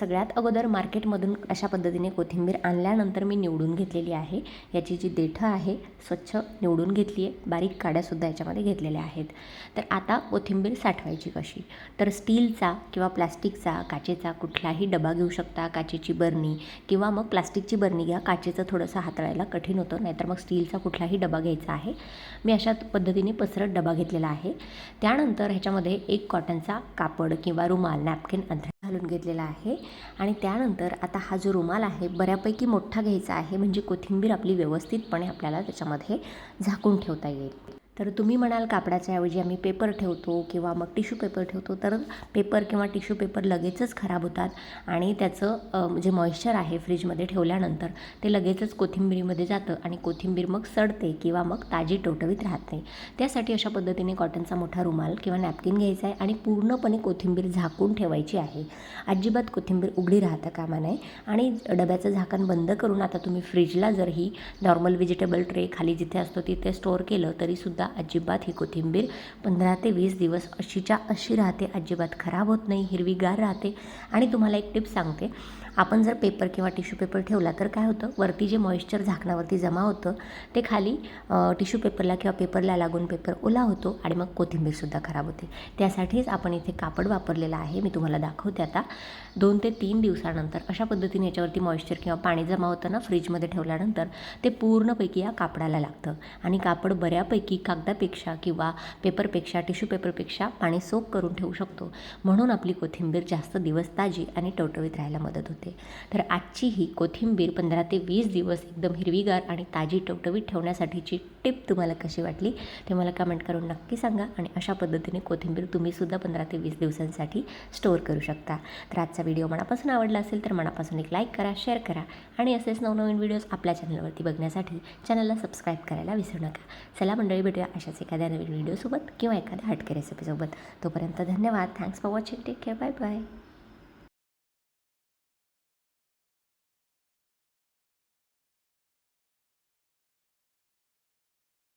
सगळ्यात अगोदर मार्केटमधून अशा पद्धतीने कोथिंबीर आणल्यानंतर मी निवडून घेतलेली आहे. याची जी देठं आहे स्वच्छ निवडून घेतली आहे. बारीक काड्यासुद्धा याच्यामध्ये घेतलेल्या आहेत. तर आता कोथिंबीर साठवायची कशी? तर स्टीलचा किंवा प्लास्टिकचा काचेचा कुठलाही डबा घेऊ शकता काचेची बरणी किंवा मग प्लास्टिकची बरणी घ्या. काचेचं थोडंसं हाताळायला कठीण होतं नाहीतर मग स्टीलचा कुठलाही डबा घ्यायचा आहे. मी अशा पद्धतीने पसरट डबा घेतलेला आहे. त्यानंतर ह्याच्यामध्ये एक कॉटनचा कापड किंवा रुमाल नॅपकिन अंथरा घालून घेतलेला आहे. आणि त्यानंतर आता हा जो रुमाल आहे बऱ्यापैकी मोठा घ्यायचा आहे. म्हणजे कोथिंबीर आपली व्यवस्थितपणे आपल्याला त्याच्यामध्ये झाकून ठेवता येईल. तर तुम्ही म्हणाल कापडाच्या ऐवजी आम्ही पेपर ठेवतो किंवा मग टिश्यू पेपर ठेवतो तर पेपर किंवा टिश्यू पेपर लगेचच खराब होतात आणि त्याचं जे मॉइश्चर आहे फ्रीजमध्ये ठेवल्यानंतर ते लगेचच कोथिंबीरीमध्ये जातं आणि कोथिंबीर मग सडते किंवा मग ताजी टवटवीत राहत नाही. त्यासाठी अशा पद्धतीने कॉटनचा मोठा रुमाल किंवा नॅपकिन घ्यायचा आहे आणि पूर्णपणे कोथिंबीर झाकून ठेवायची आहे. अजिबात कोथिंबीर उघडी राहता कामा नये आणि डब्याचं झाकण बंद करून आता तुम्ही फ्रीजला जर ही नॉर्मल व्हेजिटेबल ट्रे खाली जिथे असतो तिथे स्टोअर केलं तरीसुद्धा अजिबात ही कोथिंबीर पंधरा ते वीस दिवस अशीच्या अशी राहते अजिबात खराब होत नाही हिरवीगार राहते. आणि तुम्हाला एक टिप सांगते आपण जर पेपर किंवा टिश्यू पेपर ठेवला तर काय होतं वरती जे मॉइश्चर झाकणावरती जमा होतं ते खाली टिश्यू पेपरला किंवा पेपरला लागून पेपर ओला होतो आणि मग कोथिंबीरसुद्धा खराब होते. त्यासाठीच आपण इथे कापड वापरलेलं आहे मी तुम्हाला दाखवते आता. दोन ते तीन दिवसानंतर अशा पद्धतीने याच्यावरती मॉइश्चर किंवा पाणी जमा होतं ना फ्रीजमध्ये ठेवल्यानंतर ते पूर्णपैकी या कापडाला लागतं. आणि कापड बऱ्यापैकी कागदापेक्षा किंवा पेपरपेक्षा टिश्यू पेपरपेक्षा पाणी सोक करून ठेवू शकतो. म्हणून आपली कोथिंबीर जास्त दिवस ताजी आणि टवटवीत राहायला मदत होते. तर आजची ही कोथिंबीर पंधरा ते वीस दिवस एकदम हिरवीगार आणि ताजी टवटवीत ठेवण्यासाठीची टिप तुम्हाला कशी वाटली ते मला कमेंट करून नक्की सांगा आणि अशा पद्धतीने कोथिंबीर तुम्हीसुद्धा पंधरा ते वीस दिवसांसाठी स्टोअर करू शकता. तर आजचा व्हिडिओ मनापासून आवडला असेल तर मनापासून एक लाईक करा शेअर करा आणि असेच नवनवीन व्हिडिओज आपल्या चॅनलवरती बघण्यासाठी चॅनलला सबस्क्राईब करायला विसरू नका. चला मंडळी भेटूया अशाच एखाद्या नवीन व्हिडिओसोबत किंवा एखाद्या हटके रेसिपीसोबत तोपर्यंत धन्यवाद. Thanks for watching take care bye bye